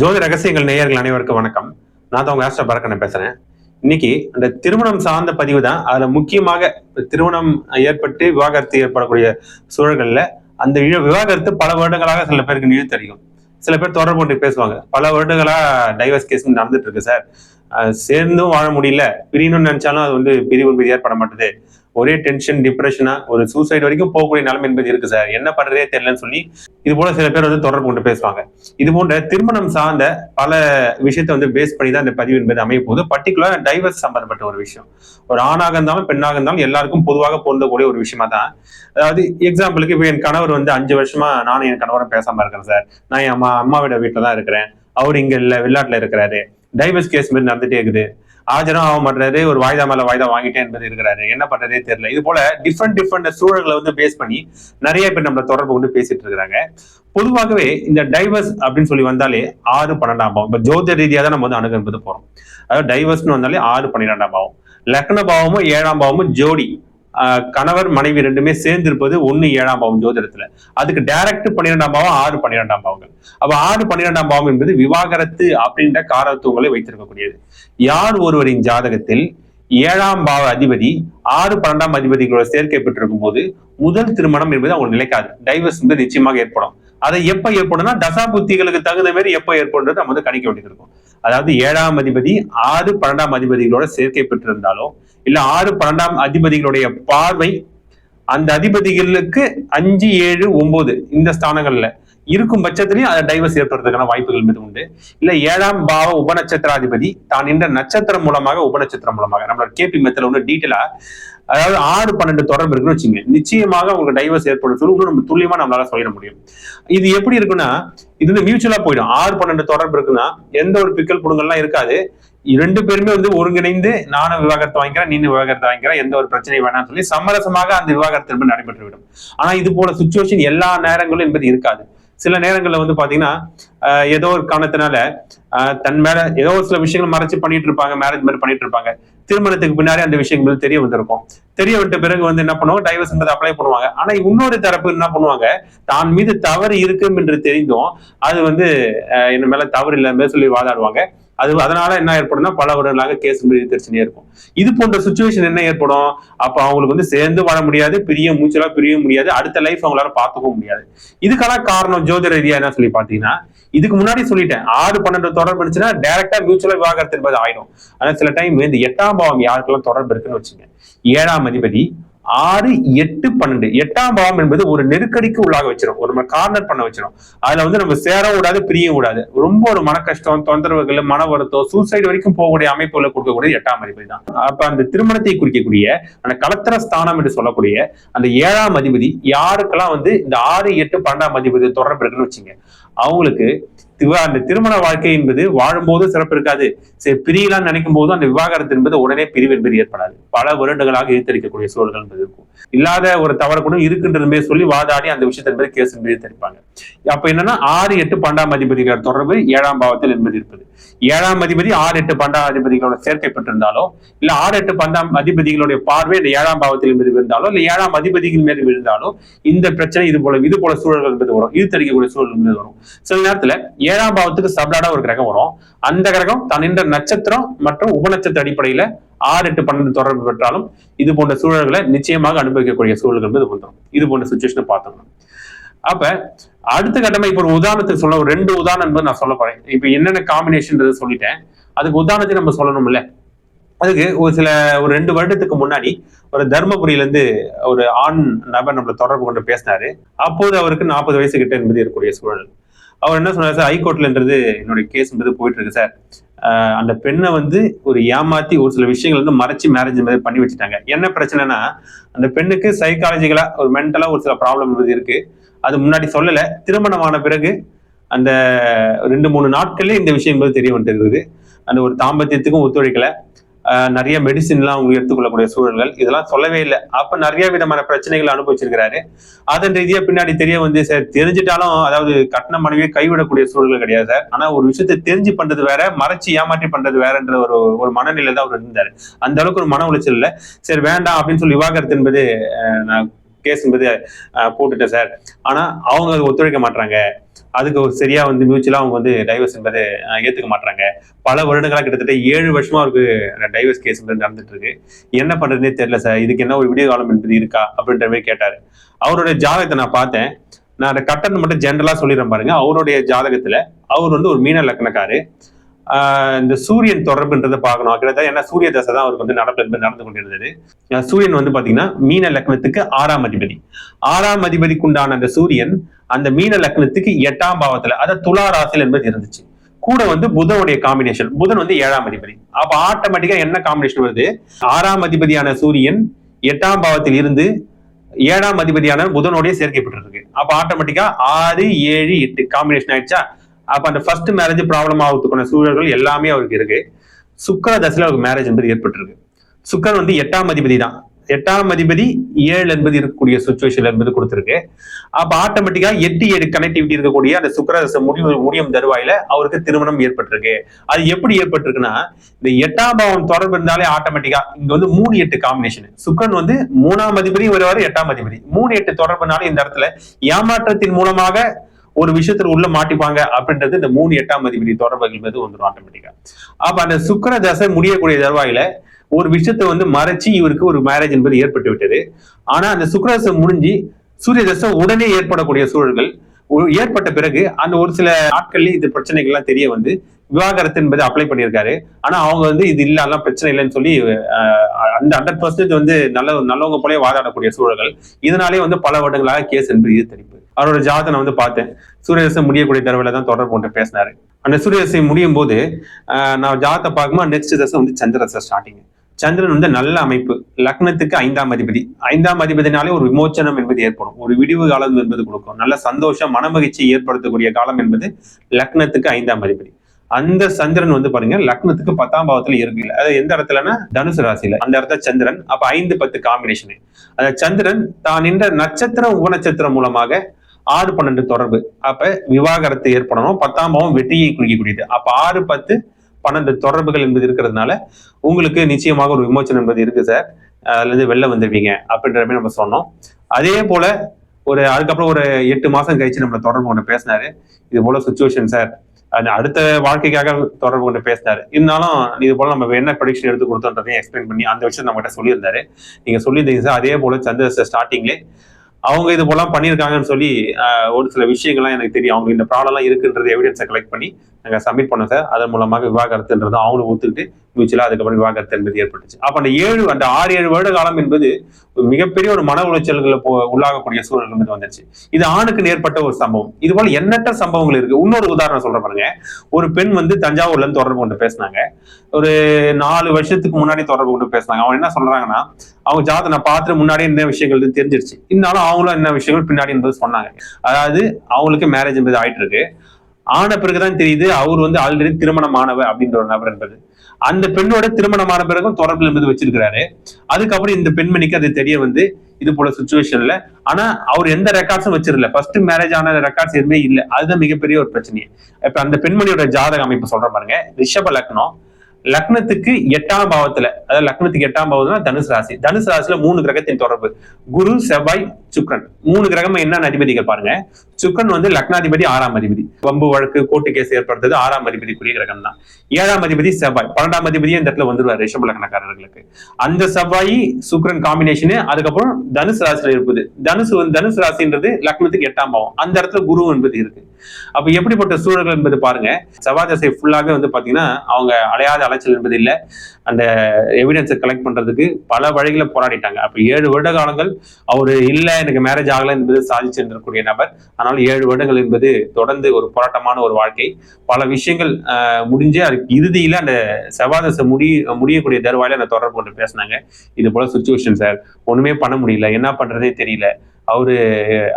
ஜோதி ரகசியங்கள் நேயர்கள் அனைவருக்கும் வணக்கம். நான் தான் உங்க ஆஸ்டர் பரக்கனை பேசுறேன். இன்னைக்கு அந்த திருமணம் சார்ந்த பதிவு தான். அதுல முக்கியமாக திருமணம் ஏற்பட்டு விவாகரத்து ஏற்படக்கூடிய சூழல்கள்ல அந்த விவாகரத்து பல வருடங்களாக சில பேருக்கு இழுத்தடிக்கும் சில பேர் தொடர்பு கொண்டு பேசுவாங்க. பல வருடங்களா டைவர்ஸ் கேஸ் நடந்துட்டு இருக்கு சார் சேர்ந்தும் வாழ முடியல. பிரியணும்னு நினைச்சாலும் அது வந்து பிரிவு என்பது ஏற்பட மாட்டுது ஒரே டென்ஷன் டிப்ரெஷனா ஒரு சூசைட் வரைக்கும் போகக்கூடிய நிலைமை என்பது இருக்கு சார். என்ன பண்றதே தெரியலன்னு சொல்லி இது போல சில பேர் வந்து தொடர்பு கொண்டு பேசுவாங்க. இது போன்ற திருமணம் சார்ந்த பல விஷயத்தை வந்து பேஸ் பண்ணி தான் இந்த பதிவு என்பது அமைய போகுது. பர்டிகுலர் டைவர்ஸ் சம்பந்தப்பட்ட ஒரு விஷயம். ஒரு ஆணாக இருந்தாலும் பெண்ணாக இருந்தாலும் எல்லாருக்கும் பொதுவாக பொருந்தக்கூடிய ஒரு விஷயமா தான். அதாவது எக்ஸாம்பிளுக்கு இப்போ என் கணவர் வந்து அஞ்சு வருஷமா நானும் என் கணவரும் பேசாம இருக்கிறேன் சார். நான் என் அம்மா அம்மாவோட வீட்டில் தான் இருக்கிறேன். அவர் இங்க இல்ல வெளிநாட்டுல இருக்கிறாரு. டைவர்ஸ் கேஸ் மாதிரி நடந்துட்டே இருக்குது. ஆஜரம் ஆக மாட்டாரு ஒரு வாய்தா மேல வாய்தா வாங்கிட்டே என்பது இருக்கிறாரு. என்ன பண்றதே தெரியல. இது போல டிஃப்ரெண்ட் டிஃப்ரெண்ட் சூழல்களை வந்து பேஸ் பண்ணி நிறைய பேர் நம்மள தொடர்பு கொண்டு பேசிட்டு இருக்கிறாங்க. பொதுவாகவே இந்த டைவர்ஸ் அப்படின்னு சொல்லி வந்தாலே ஆறு பன்னெண்டாம் பாவம். இப்ப ஜோதிட ரீதியாக தான் நம்ம வந்து அணுகுன்பது போறோம். அதாவது டைவர்ஸ்னு வந்தாலே ஆறு பன்னிரெண்டாம் பாவம். லக்ன பாவமும் ஏழாம் பாவமும் ஜோடி. கணவர் மனைவி ரெண்டுமே சேர்ந்து இருப்பது ஒன்னு ஏழாம் பாவம் ஜோதிடத்துல. அதுக்கு டைரக்ட் பன்னிரெண்டாம் பாவம் ஆறு பன்னிரெண்டாம் பாவங்கள். அப்ப ஆறு பன்னிரெண்டாம் பாவம் என்பது விவாகரத்து அப்படின்ற காரத்துவங்களை வைத்திருக்கக்கூடியது. யார் ஒருவரின் ஜாதகத்தில் ஏழாம் பாவ அதிபதி ஆறு பன்னெண்டாம் அதிபதிகளோட சேர்க்கை பெற்றிருக்கும் போது முதல் திருமணம் என்பது அவங்க நிலைக்காது. டைவர்ஸ் வந்து நிச்சயமாக ஏற்படும். அதை எப்ப ஏற்படும்னா தசா புத்திகளுக்கு தகுந்த மாதிரி எப்ப ஏற்படுறது நம்ம வந்து கணிக்க வேண்டியது இருக்கும். அதாவது ஏழாம் அதிபதி ஆறு பன்னெண்டாம் அதிபதிகளோட சேர்க்கை பெற்றிருந்தாலோ இல்ல ஆறு பன்னெண்டாம் அதிபதிகளுடைய பார்வை அந்த அதிபதிகளுக்கு அஞ்சு ஏழு ஒன்பது இந்த ஸ்தானங்கள்ல இருக்கும் பட்சத்திலையும் அதை டைவர்ஸ் ஏற்படுறதுக்கான வாய்ப்புகள் மீது உண்டு. இல்ல ஏழாம் பாவ உபநட்சத்திராதிபதி தான் நின்ற நட்சத்திரம் மூலமாக உபநட்சத்திரம் மூலமாக. நம்மளோட கேபி மெத்தல ஒன்று டீட்டெயிலா அதாவது ஆறு பன்னெண்டு தொடர்பு இருக்குன்னு வச்சுங்க நிச்சயமாக உங்களுக்கு டைவர்ஸ் ஏற்படும் சொல்லி நம்ம துல்லியமா நம்மளால சொல்லிட முடியும். இது எப்படி இருக்குன்னா இது வந்து மியூச்சுவலா போயிடும். ஆறு பன்னெண்டு தொடர்பு இருக்குன்னா எந்த ஒரு பிக்கல் புடுங்கள்லாம் இருக்காது. ரெண்டு பேருமே வந்து ஒருங்கிணைந்து நானும் விவாகரத்தை வாங்கிக்கிறேன் நீனும் விவாகரத்தை வாங்கிக்கிறேன் எந்த ஒரு பிரச்சனையும் வேணாம்னு சொல்லி சமரசமாக அந்த விவாகரத்து நடைபெற்று விடும் ஆனா இது போல சுச்சுவேஷன் எல்லா நேரங்களும் என்பது இருக்காது. சில நேரங்கள்ல வந்து பாத்தீங்கன்னா ஏதோ ஒரு காரணத்தினால தன் மேல ஏதோ ஒரு சில விஷயங்கள் மறைச்சு பண்ணிட்டு இருப்பாங்க மேரேஜ் மாதிரி பண்ணிட்டு இருப்பாங்க. திருமணத்துக்கு பின்னாடி அந்த விஷயங்கள் தெரிய வந்திருக்கும். தெரிய விட்ட பிறகு வந்து என்ன பண்ணுவாங்க டைவர்ஸ் என்பதை அப்ளை பண்ணுவாங்க. ஆனா இன்னொரு தரப்பு என்ன பண்ணுவாங்க தான் மீது தவறு இருக்கும் என்று தெரிந்தும் அது வந்து என்ன மேல தவறு இல்லாம சொல்லி வாதாடுவாங்க. அது அதனால என்ன ஏற்படும்னா பல வருடங்களாக கேஸ் பிரச்சனையா இருக்கும். இது போன்ற சுச்சுவேஷன் என்ன ஏற்படும்? அப்ப அவங்களுக்கு வந்து சேர்ந்து வாழ முடியாது பிரிய மூச்சலா பிரிய முடியாது அடுத்த லைஃப் அவங்களால பார்த்துக்கவும் முடியாது. இதுக்கெல்லாம் காரணம் ஜோதிட ரீதியா என்ன சொல்லி பாத்தீங்கன்னா இதுக்கு முன்னாடி சொல்லிட்டேன் ஆறு பன்னெண்டு தொடர்பு இருந்துச்சுன்னா டேரக்டா மியூச்சுவலா விவாகரத்து என்பது ஆயிடும். ஆனா சில டைம் இந்த எட்டாம் பாவம் யாருக்கெல்லாம் தொடர்பு இருக்குன்னு வச்சுங்க ஏழாம் அதிபதி ஆறு எட்டு பன்னெண்டு. எட்டாம் பாவம் என்பது ஒரு நெருக்கடிக்கு உள்ளாக வச்சிடும் ஒரு கார்னர் பண்ண வச்சிடும் அதுல வந்து நம்ம சேரவும் கூடாது பிரியவும் கூடாது ரொம்ப ஒரு மன கஷ்டம் தொந்தரவுகள் மன வருத்தம் சூசைடு வரைக்கும் போகக்கூடிய அமைப்புகளை கொடுக்கக்கூடிய எட்டாம் அதிபதி தான் அப்ப அந்த திருமணத்தை குறிக்கக்கூடிய அந்த கலத்திர ஸ்தானம் என்று சொல்லக்கூடிய அந்த ஏழாம் அதிபதி யாருக்கெல்லாம் வந்து இந்த ஆறு எட்டு பன்னெண்டாம் அதிபதி தொடர்பு இருக்குன்னு வச்சுங்க அவங்களுக்கு அந்த திருமண வாழ்க்கை என்பது வாழும்போது சிறப்பு இருக்காது. சரி பிரியலாம்னு நினைக்கும் போது அந்த விவாகரத்து என்பது உடனே பிரிவு என்பது ஏற்படாது. பல வருடங்களாக இழுத்தரிக்கக்கூடிய சூழல்கள் என்பது இருக்கும். இல்லாத ஒரு தவறு கூட இருக்குன்றதுமே சொல்லி வாதாடி அந்த விஷயத்தை என்பது கேஸ் என்பது தெரிப்பாங்க அப்ப என்னன்னா ஆறு எட்டு பண்டாம் அதிபதிகளோட தொடர்பு ஏழாம் பாவத்தில் என்பது இருப்பது. ஏழாம் அதிபதி ஆறு எட்டு பண்டாம் அதிபதிகளோட சேர்க்கை பெற்றிருந்தாலோ இல்ல ஆறு எட்டு பந்தாம் அதிபதிகளுடைய பார்வை இந்த ஏழாம் பாவத்தில் என்பது விழுந்தாலோ இல்ல ஏழாம் அதிபதிகள் மீது விழுந்தாலோ இந்த பிரச்சனை இது போல இது போல சூழல்கள் என்பது வரும். இழுத்தடிக்கக்கூடிய சூழல் என்பது வரும். சில நேரத்துல ஏழாம் பாவத்துக்கு சப்லாடா ஒரு கிரகம் வரும். அந்த கிரகம் தன்னின்ற நட்சத்திரம் மற்றும் உபநட்சத்திர அடிப்படையில ஆறு எட்டு பன்னெண்டு தொடர்பு பெற்றாலும் இது போன்ற சூழல்களை நிச்சயமாக அனுபவிக்கக்கூடிய சூழல்கள் என்பது வந்துடும் இது போன்ற சுச்சுவேஷனை பார்த்துக்கணும். அப்ப அடுத்த கட்டமா இப்ப ஒரு உதாரணத்துக்கு சொல்ல ஒரு ரெண்டு உதாரணம் என்பது நான் சொல்ல போறேன். இப்ப என்னென்ன காம்பினேஷன் சொல்லிட்டேன். அதுக்கு உதாரணத்தை நம்ம சொல்லணும்ல. அதுக்கு ஒரு சில ஒரு ரெண்டு வருடத்துக்கு முன்னாடி ஒரு தர்மபுரியில இருந்து ஒரு ஆண் நபர் நம்மளை தொடர்பு கொண்டு பேசினாரு. அப்போது அவருக்கு நாற்பது வயசு கிட்ட என்பது இருக்கக்கூடிய சூழல். அவர் என்ன சொன்னார் சார் ஹைகோர்ட்லன்றது என்னுடைய கேஸ்ன்றது போயிட்டு இருக்கு சார் அந்த பெண்ணை வந்து ஒரு ஏமாத்தி ஒரு சில விஷயங்கள் வந்து மறைச்சு மேரேஜ் மாதிரி பண்ணி வச்சுட்டாங்க. என்ன பிரச்சனைனா அந்த பெண்ணுக்கு சைக்காலஜிக்கலா ஒரு மென்டலா ஒரு சில ப்ராப்ளம் இருக்கு. அது முன்னாடி சொல்லல. திருமணமான பிறகு அந்த ரெண்டு மூணு நாட்கள்லேயே இந்த விஷயம் என்பது தெரிய வந்துருக்குது. அந்த ஒரு தாம்பத்தியத்துக்கும் ஒத்துழைக்கலை. நிறைய மெடிசின்லாம் அவங்க எடுத்துக்கொள்ளக்கூடிய சூழல்கள். இதெல்லாம் சொல்லவே இல்லை. அப்போ நிறைய விதமான பிரச்சனைகள் அனுபவிச்சிருக்கிறாரு. அதன் ரீதியாக பின்னாடி தெரிய வந்து சார் தெரிஞ்சிட்டாலும் அதாவது கட்டண மனைவியை கைவிடக்கூடிய சூழல்கள் கிடையாது சார். ஆனால் ஒரு விஷயத்தை தெரிஞ்சு பண்ணுறது வேற மறைச்சு ஏமாற்றி பண்ணுறது வேறன்ற ஒரு ஒரு மனநிலை தான் அவர் இருந்தார். அந்த அளவுக்கு ஒரு மன உளைச்சல் இல்லை. சரி வேண்டாம் அப்படின்னு சொல்லி விவாகரத்து என்பது நான் கேஸ் என்பது போட்டுட்டேன் சார். ஆனால் அவங்க ஒத்துழைக்க மாட்டாங்க அதுக்கு ஒரு சரியா வந்து மியூச்சுவலா அவங்க வந்து டைவர்ஸ் என்பதை அஹ், ஏத்துக்க மாட்டாங்க பல வருடங்களா கிட்டத்தட்ட ஏழு வருஷமா அவருக்கு டைவர்ஸ் கேஸ் வந்து நடந்துட்டு இருக்கு. என்ன பண்றதுனே தெரியல சார் இதுக்கு என்ன ஒரு விடியோ காலம் என்பது இருக்கா அப்படின்ற மாதிரி கேட்டாரு. அவருடைய ஜாதகத்தை நான் பார்த்தேன். நான் அந்த கட்டணம் மட்டும் ஜென்ரலா சொல்லிடுறேன் பாருங்க. அவருடைய ஜாதகத்துல அவர் வந்து ஒரு மீன லக்னக்காரு. இந்த சூரியன் தொடர்புன்றதை பார்க்கணும். கிட்டத்தட்ட ஏன்னா சூரிய தசை தான் அவருக்கு வந்து நடப்பு என்பது நடந்து கொண்டிருந்தது. சூரியன் வந்து பாத்தீங்கன்னா மீன லக்னத்துக்கு ஆறாம் அதிபதி. ஆறாம் அதிபதிக்கு உண்டான அந்த சூரியன் அந்த மீன லக்னத்துக்கு எட்டாம் பாவத்துல அதாவது துலா ராசியில் என்பது இருந்துச்சு. கூட வந்து புதனுடைய காம்பினேஷன் புதன் வந்து ஏழாம் அதிபதி. அப்ப ஆட்டோமேட்டிக்கா என்ன காம்பினேஷன் வருது? ஆறாம் அதிபதியான சூரியன் எட்டாம் பாவத்தில் இருந்து ஏழாம் அதிபதியான புதனோடைய சேர்க்கப்பட்டிருக்கு அப்ப ஆட்டோமேட்டிக்கா ஆறு ஏழு எட்டு காம்பினேஷன் ஆயிடுச்சா? அப்ப அந்த ஃபர்ஸ்ட் மேரேஜ் ப்ராப்ளம் ஆகிறதுக்கான சூழல்கள் எல்லாமே அவருக்கு இருக்கு. சுக்கர தசையில அவருக்கு மேரேஜ் என்பது ஏற்பட்டிருக்கு. சுக்கர் வந்து எட்டாம் அதிபதி தான். எட்டாம் அதிபதி ஏழு என்பது இருக்கக்கூடிய சுச்சுவேஷன் என்பது கொடுத்திருக்கு. அப்ப ஆட்டோமேட்டிக்கா எட்டு ஏழு கனெக்டிவிட்டி இருக்கக்கூடிய அந்த சுக்கரதசை முடிவு முடியும் தருவாயில அவருக்கு திருமணம் ஏற்பட்டிருக்கு. அது எப்படி ஏற்பட்டிருக்குன்னா இந்த எட்டாம் பாவம் தொடர்பு இருந்தாலே ஆட்டோமேட்டிக்கா இங்க வந்து மூணு எட்டு காம்பினேஷன் சுக்கரன் வந்து மூணாம் அதிபதி வருவாரு எட்டாம் அதிபதி. மூணு எட்டு தொடர்புனால இந்த இடத்துல ஏமாற்றத்தின் மூலமாக ஒரு விஷயத்துல உள்ள மாட்டிப்பாங்க அப்படின்றது இந்த மூணு எட்டாம் அதிபதி தொடர்புகள் மீது வந்துடும் ஆட்டோமேட்டிக்கா அப்ப அந்த சுக்கர தசை முடியக்கூடிய தருவாயில ஒரு விஷயத்தை வந்து மறைச்சு இவருக்கு ஒரு மேரேஜ் என்பது ஏற்பட்டு விட்டது. ஆனா அந்த சுக்கர தசை முடிஞ்சு சூரிய தசை உடனே ஏற்படக்கூடிய சூழல்கள் ஏற்பட்ட பிறகு அந்த ஒரு சில நாட்கள்லயும் இது பிரச்சனைகள்லாம் தெரிய வந்து விவாகரத்து என்பது அப்ளை பண்ணியிருக்காரு. ஆனா அவங்க வந்து இது இல்ல எல்லாம் பிரச்சனை இல்லைன்னு சொல்லி அந்த ஹண்ட்ரட் பர்சன்டேஜ் வந்து நல்ல நல்லவங்க போலே வாதாடக்கூடிய சூழல்கள். இதனாலே வந்து பல வருடங்களாக கேஸ் என்பது இழுத்தடிப்பு அவரோட ஜாதனை நான் வந்து பார்த்தேன். சூரியரசை முடியக்கூடிய தடவை தான் தொடர்பு கொண்டு பேசினாரு. அந்த சூரியரசை முடியும் போது நான் ஜாதத்தை பார்க்கும்போது நெக்ஸ்ட் தசை வந்து சந்திரதசை ஸ்டார்டிங் சந்திரன் வந்து நல்ல அமைப்பு. லக்னத்துக்கு ஐந்தாம் அதிபதி. ஐந்தாம் அதிபதினாலே ஒரு விமோச்சனம் என்பது ஏற்படும். ஒரு விடிவு காலம் என்பது கொடுக்கும். நல்ல சந்தோஷம் மனமகிழ்ச்சி ஏற்படுத்தக்கூடிய காலம் என்பது லக்னத்துக்கு ஐந்தாம் அதிபதி. அந்த சந்திரன் வந்து பாருங்க லக்னத்துக்கு பத்தாம் பாவத்துல இருக்கு. அது எந்த இடத்துலன்னா? தனுசு ராசியில. அந்த இடத்துல சந்திரன். அப்ப ஐந்து பத்து காம்பினேஷனு அந்த சந்திரன் தான் நின்ற நட்சத்திரம் உபநட்சத்திரம் மூலமாக ஆறு பன்னெண்டு தொடர்பு. அப்ப விவாகரத்து ஏற்படணும். பத்தாம் பாவம் வெற்றியை குறிக்கக்கூடியது. அப்ப ஆறு பத்து பன்னெண்டு தொடர்புகள் என்பது இருக்கிறதுனால உங்களுக்கு நிச்சயமாக ஒரு விமோச்சனம் என்பது இருக்கு சார் அதுல இருந்து வெளில வந்துடுவீங்க அப்படின்ற மாதிரி நம்ம சொன்னோம். அதே போல ஒரு அதுக்கப்புறம் ஒரு எட்டு மாசம் கழிச்சு நம்மளை தொடர்பு கொண்டு பேசினாரு. இது போல சுச்சுவேஷன் சார் அடுத்த வாழ்க்கைக்காக தொடர்பு கொண்டு பேசினாரு. இருந்தாலும் இது போல நம்ம என்ன ப்ரொடிக்ஷன் எடுத்து கொடுத்தோன்றதையும் எக்ஸ்பிளைன் பண்ணி அந்த விஷயம் நம்மகிட்ட சொல்லியிருந்தாரு. நீங்க சொல்லியிருந்தீங்க சார் அதே போல சந்திர ஸ்டார்டிங்லேயே அவங்க இது போலாம் பண்ணியிருக்காங்கன்னு சொல்லி ஒரு சில விஷயங்கள்லாம் எனக்கு தெரியும். அவங்க இந்த ப்ராப்ளம்லாம் இருக்குன்றது எவிடன்ஸை கலெக்ட் பண்ணி நாங்கள் சப்மிட் பண்ணோம் சார். அதன் மூலமாக விவாகரத்துன்றது அவங்களும் ஒத்துக்கிட்டு மியூச்சுவலாக அதுக்கப்புறம் விவாகரத்து என்பது ஏற்பட்டுச்சு. அப்போ அந்த ஏழு அந்த ஆறு ஏழு வருட காலம் என்பது மிகப்பெரிய ஒரு மன உளைச்சல்களை போ உள்ளாகக்கூடிய சூழல் என்பது வந்துச்சு இது ஆணுக்கு நேர்பட்ட ஒரு சம்பவம். இது போல எண்ணற்ற சம்பவங்கள் இருக்கு. இன்னொரு உதாரணம் சொல்ற பாருங்க. ஒரு பெண் வந்து தஞ்சாவூர்ல இருந்து தொடர்பு கொண்டு பேசினாங்க. ஒரு நாலு வருஷத்துக்கு முன்னாடி தொடர்பு கொண்டு பேசினாங்க. அவங்க என்ன சொல்றாங்கன்னா அவங்க ஜாதகம் நான் பார்த்துட்டு முன்னாடி என்ன விஷயங்கள் தெரிஞ்சிருச்சு. இருந்தாலும் அவங்களும் என்ன விஷயங்கள் பின்னாடி என்பது சொன்னாங்க. அதாவது அவங்களுக்கு மேரேஜ் என்பது ஆயிட்டு இருக்கு ஆன பிறகுதான் தெரியுது அவர் வந்து ஆல்ரெடி திருமணமானவர் அப்படின்ற ஒரு நபர் என்பது. அந்த பெண்ணோட திருமணமான பிறகும் தொடர்பு என்பது வச்சிருக்கிறாரு. அதுக்கப்புறம் இந்த பெண்மணிக்கு அது தெரிய வந்து இது போல சுச்சுவேஷன்ல ஆனா அவர் எந்த ரெக்கார்ட்ஸும் வச்சிருல ஃபர்ஸ்ட் மேரேஜ் ஆன ரெக்கார்ட்ஸ் எதுவுமே இல்ல. அதுதான் மிகப்பெரிய ஒரு பிரச்சனையே. இப்ப அந்த பெண்மணியோட ஜாதக அமைப்பு சொல்ற பாருங்க. ரிஷப லக்னம் லக்னத்துக்கு எட்டாம் பாவத்துல அதாவது லக்னத்துக்கு எட்டாம் பாவம்னா தனுசு ராசி. தனுசு ராசியில மூணு கிரகத்தின் தொடர்பு. குரு செவ்வாய் சுக்ரன் மூணு கிரகம் என்னென்ன அதிபதிகள் பாருங்க? சுக்ரன் வந்து லக்னாதிபதி ஆறாம் அதிபதி. வம்பு வழக்கு கோர்ட்டு கேஸ் ஏற்படுத்தது ஆறாம் அதிபதிக்குரிய கிரகம் தான் ஏழாம் அதிபதி செவ்வாய். பன்னெண்டாம் அதிபதியே இந்த இடத்துல வந்துருவார் ரிஷப லக்னக்காரர்களுக்கு. அந்த செவ்வாய் சுக்ரன் காம்பினேஷனு அதுக்கப்புறம் தனுசு ராசியில இருப்பது தனுசு வந்து தனுசு ராசின்றது லக்னத்துக்கு எட்டாம் பாவம். அந்த இடத்துல குரு என்பது இருக்கு. அப்ப எப்படிப்பட்ட சூழல்கள் என்பது பாருங்க. செவ்வாய் தசை ஃபுல்லாவே வந்து பாத்தீங்கன்னா அவங்க அலையாத அலைச்சல் என்பது இல்ல. அந்த எவிடன்ஸை கலெக்ட் பண்றதுக்கு பல வழிகளை போராடிட்டாங்க. அப்ப ஏழு வருட காலங்கள் அவரு இல்ல எனக்கு மேரேஜ் ஆகல என்பது சாதிச்சிருந்திருக்கக்கூடிய நபர். ஆனால் ஏழு வருடங்கள் என்பது தொடர்ந்து ஒரு போராட்டமான ஒரு வாழ்க்கை. பல விஷயங்கள் முடிஞ்சு அதுக்கு இறுதியில அந்த செவாதசை முடி முடியக்கூடிய தருவாயில அந்த தொடர்பு கொண்டு பேசினாங்க. இது போல சுச்சுவேஷன் சார் ஒண்ணுமே பண்ண முடியல. என்ன பண்றதே தெரியல. அவரு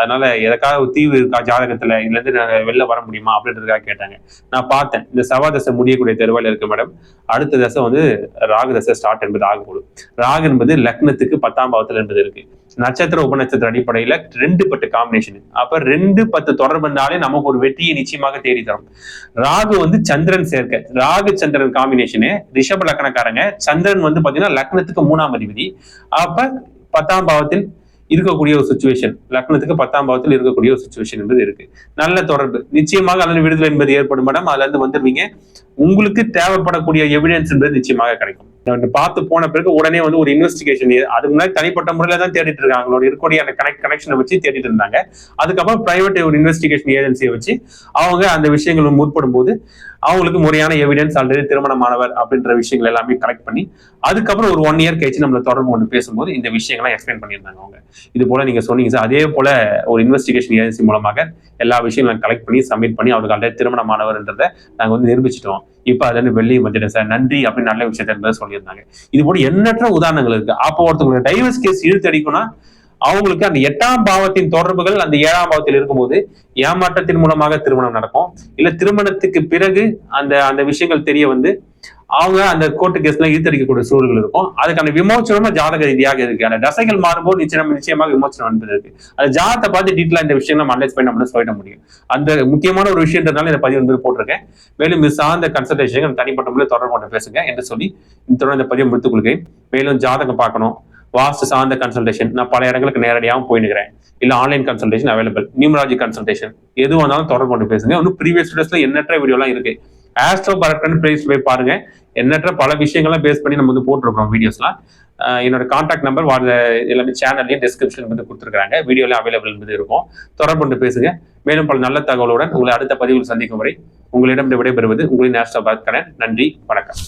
அதனால எதற்காக ஒரு தீவு இருக்கா ஜாதகத்துல? இதுல இருந்து நான் வெளில வர முடியுமா? அப்படின்றதுக்காக கேட்டாங்க. நான் பார்த்தேன். இந்த செவ்வாய் தசை முடியக்கூடிய தெருவாயில இருக்கு மேடம் அடுத்த தசை வந்து ராகு தசை ஸ்டார்ட் என்பது ஆகக்கூடும் ராகு என்பது லக்னத்துக்கு பத்தாம் பாவத்துல என்பது இருக்கு. நட்சத்திர உபநட்சத்திர அடிப்படையில ரெண்டு பட்டு காம்பினேஷன் அப்ப ரெண்டு பத்து தொடர்புனாலே நமக்கு ஒரு வெற்றியை நிச்சயமாக தேடி தரும் ராகு வந்து சந்திரன் சேர்க்க. ராகு சந்திரன் காம்பினேஷனு ரிஷப லக்னக்காரங்க. சந்திரன் வந்து பாத்தீங்கன்னா லக்னத்துக்கு மூணாம் அதிபதி. அப்ப பத்தாம் பாவத்தில் இருக்கக்கூடிய ஒரு சுச்சுவேஷன் லக்னத்துக்கு பத்தாம் பாவத்தில் இருக்கக்கூடிய ஒரு சுச்சுவேஷன் என்பது இருக்கு. நல்ல தொடர்பு. நிச்சயமாக அதன் விடுதலை என்பது ஏற்படும். மேடம் அதுல இருந்து வந்துருவீங்க. உங்களுக்கு தேவைப்படக்கூடிய எவிடன்ஸ் என்பது நிச்சயமாக கிடைக்கும். பார்த்து போன பிறகு உடனே வந்து ஒரு இன்வெஸ்டிகேஷன் அதுக்கு முன்னாடி தனிப்பட்ட முறையில தான் தேடிட்டு இருக்காங்க. அவங்களோட இருக்கக்கூடிய அந்த கனெக்ட் கனெக்ஷனை வச்சு தேடிட்டு இருந்தாங்க. அதுக்கப்புறம் பிரைவேட் ஒரு இன்வெஸ்டிகேஷன் ஏஜென்சியை வச்சு அவங்க அந்த விஷயங்கள் முற்படும் போது அவங்களுக்கு முறையான எவிடன்ஸ் ஆல்ரெடி திருமணமானவர் அப்படின்ற விஷயங்கள் எல்லாமே கலெக்ட் பண்ணி அதுக்கப்புறம் ஒரு ஒன் இயர் கழிச்சு நம்மளை தொடர்பு கொண்டு பேசும்போது இந்த விஷயங்கள்லாம் எக்ஸ்பிளைன் பண்ணியிருந்தாங்க அவங்க. இது போல நீங்க சொன்னீங்க சார் அதே போல ஒரு இன்வெஸ்டிகேஷன் ஏஜென்சி மூலமாக எல்லா விஷயங்களும் கலெக்ட் பண்ணி சப்மிட் பண்ணி அவருக்கு ஆல்ரெடி திருமணமானவர்ன்றதை நாங்கள் வந்து நிரூபிச்சிட்டோம். இப்ப அதுல இருந்து வெள்ளி வந்துட்டேன் சார். நன்றி அப்படின்னு நல்ல விஷயத்த என்பதை சொல்லியிருந்தாங்க. இது போல எண்ணற்ற உதாரணங்கள் இருக்கு. அப்போ ஒருத்தவங்க டைவர்ஸ் கேஸ் இழுத்தடிக்கும்னா அவங்களுக்கு அந்த எட்டாம் பாவத்தின் தொடர்புகள் அந்த ஏழாம் பாவத்தில் இருக்கும்போது ஏமாற்றத்தின் மூலமாக திருமணம் நடக்கும். இல்ல திருமணத்துக்கு பிறகு அந்த அந்த விஷயங்கள் தெரிய வந்து அவங்க அந்த கோர்ட்டு கேஸ்ல இழுத்தடிக்கக்கூடிய சூழல்கள் இருக்கும். அதுக்கான விமோச்சனமும் ஜாதக ரீதியாக இருக்கு. அந்த தசைகள் மாறும்போது நிச்சயம் நிச்சயமாக விமோச்சனம் என்பது இருக்கு. அது ஜாதத்தை பார்த்து டீட்டெயிலாக இந்த விஷயம் நம்ம அனலைஸ் பண்ணி நம்மளால சொல்லிட முடியும். அந்த முக்கியமான ஒரு விஷயன்றதுனால இந்த பதிவு வந்து போட்டிருக்கேன். மேலும் இது சார்ந்த கன்சல்டேஷன் தனிப்பட்ட முறையில் தொடர்பு கொண்டு பேசுங்க என்று சொல்லி இந்த இந்த பதிவு முடித்துக் கொள்கிறேன். மேலும் ஜாதகம் பார்க்கணும். வாஸ்து சார்ந்த கன்சல்டேஷன் நான் பல இடங்களுக்கு நேரடியாகவும் போயினுக்கிறேன் இல்லை online consultation available numerology consultation எதுவும் வந்தாலும் தொடர்பு கொண்டு பேசுங்க. இன்னும் ப்ரீவியஸ் வீடியோஸ்ல எண்ணற்ற வீடியோலாம் இருக்குது ஆஸ்ட்ரோ பரட்டன் பிளேஸ் போய் பாருங்க. எண்ணற்ற பல விஷயங்கள்லாம் பேஸ் பண்ணி நம்ம வந்து போட்டிருக்கோம் வீடியோஸ்லாம் என்னோட கான்டாக்ட் நம்பர் வாட்ஸ் எல்லாமே சேனல்லையும் டிஸ்கிரிப்ஷன் வந்து கொடுத்துருக்காங்க வீடியோலையும் அவைலபிள் என்பது இருக்கும். தொடர்பு கொண்டு பேசுங்க. மேலும் பல நல்ல தகவலுடன் உங்களை அடுத்த பதிவில் சந்திக்கும் வரை உங்களிடம் விடைபெறுவது உங்களின் ஆஸ்ட்ரோ பரத்கனன் நன்றி வணக்கம்.